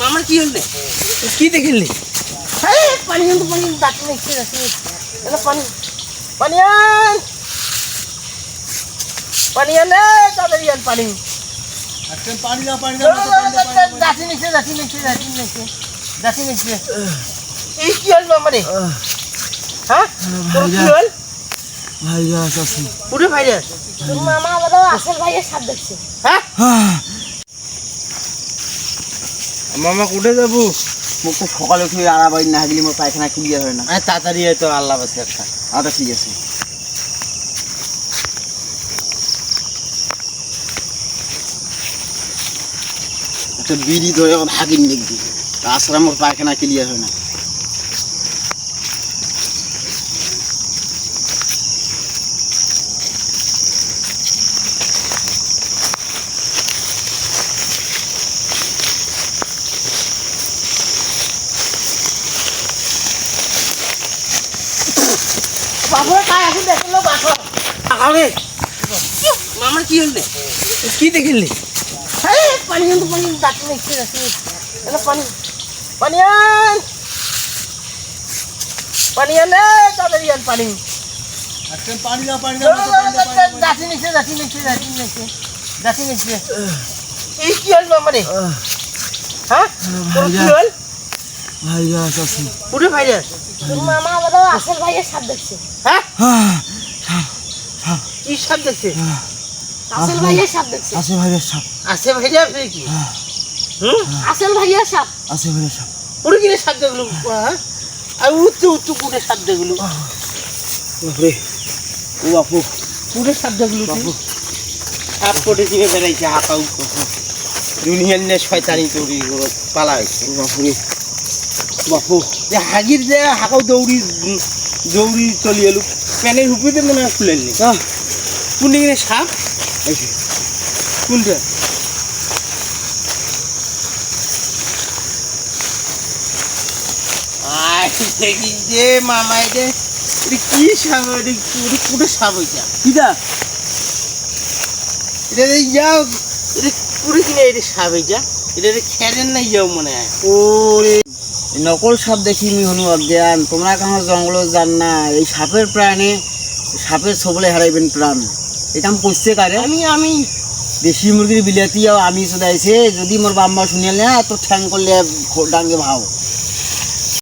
মামা কি হল কি দেখিলি? পানি পানি ডাকি পানি। পানি পানি আন রে তাড়াতাড়ি আন পানি। পানি দাও পানি দাও ডাকি নিচ্ছে ডাকি নিচ্ছে ডাকি নিচ্ছে ডাকি নিচ্ছে এই কি হল মামারে হ্যাঁ? তোর কি হল? ভাইরাস আছে পুরো ভাইরাস মামা বলো আসল ভাইয়ের সাপ দেখছে। হ্যাঁ? মামা কোথায় যাব? মোক তো সকালে উঠে আড়াবাড়ি না গেলে মোর পায়খানা ক্লিয়ার হয় না। আরে তাড়াতাড়ি হয়তো আল্লাহ বাসে একটা। আচ্ছা ঠিক আছে। একটা বিড়ি ধরে হাগিন দেখবি। তাছাড়া মোর পায়খানা ক্লিয়ার হয় না। বাবুরা তাই এখন দেখল বাসো আরে মামা কি হল কি দেখিলি? পানি কিন্তু পানি ডাকি নিচ্ছে এটা পানি। পানি আন। পানি আন রে তাড়াতাড়ি আন পানি। পানি দাও পানি ডাকি নিচ্ছে ডাকি নিচ্ছে ডাকি নিচ্ছে এই কি হল মামারে? হ্যাঁ? কি হল? ভাইরাস আছে পুরো ভাইরাস মামা বলো আসল ভাইয়ের সাপ দেখছে। হ্যাঁ? কি সাপ দেখছে? আসল ভাইয়ের সাপ দেখছে। আছে ভাইরাস সাপ আছে ভাইরাস কি? আসল ভাইয়ের সাপ আছে ভাইরাস সাপ পুরো কিনে সাপ দেখল? হ্যাঁ? আর সাপ দেখল। বাপরে। ও বাপু। পুরে সাপ দেখল বাবু সাপ পটে কিনে বেড়াইছে হাঁপাউ দুনিয়ার নে শয়তানি তৈরি পালা হয়েছে। বাপুরে বাপু হাগির যে হাঁকাও দৌড়ি দৌড়ি চলি এলো প্যানের হুপিতে মনে হয় খুলেননি কিনে সাপ কোনটা দেখি যে মামা এটা এটা কি সাপ এটা পুরো পুরো সাপ হইতা কিটা এটা যে যাও এটা পুরো কিনে এটা সাপ হইতা এটা যে খেলেন না যাও মনে হয়। ওরে। নকল সাপ দেখি মি হনু অজ্ঞান তোমরা কেন জঙ্গল যান না? এই সাপের প্রাণে সাপের সবলে হারাইবেন প্রাণ। এটা আমি করছে কারে? আমি আমি। দেশি মুরগির বিলাতি আমি চদাইছে যদি মোর বাম্মা শুনিলে না তো ঠ্যাং করলে ডাঙ্গে ভাও।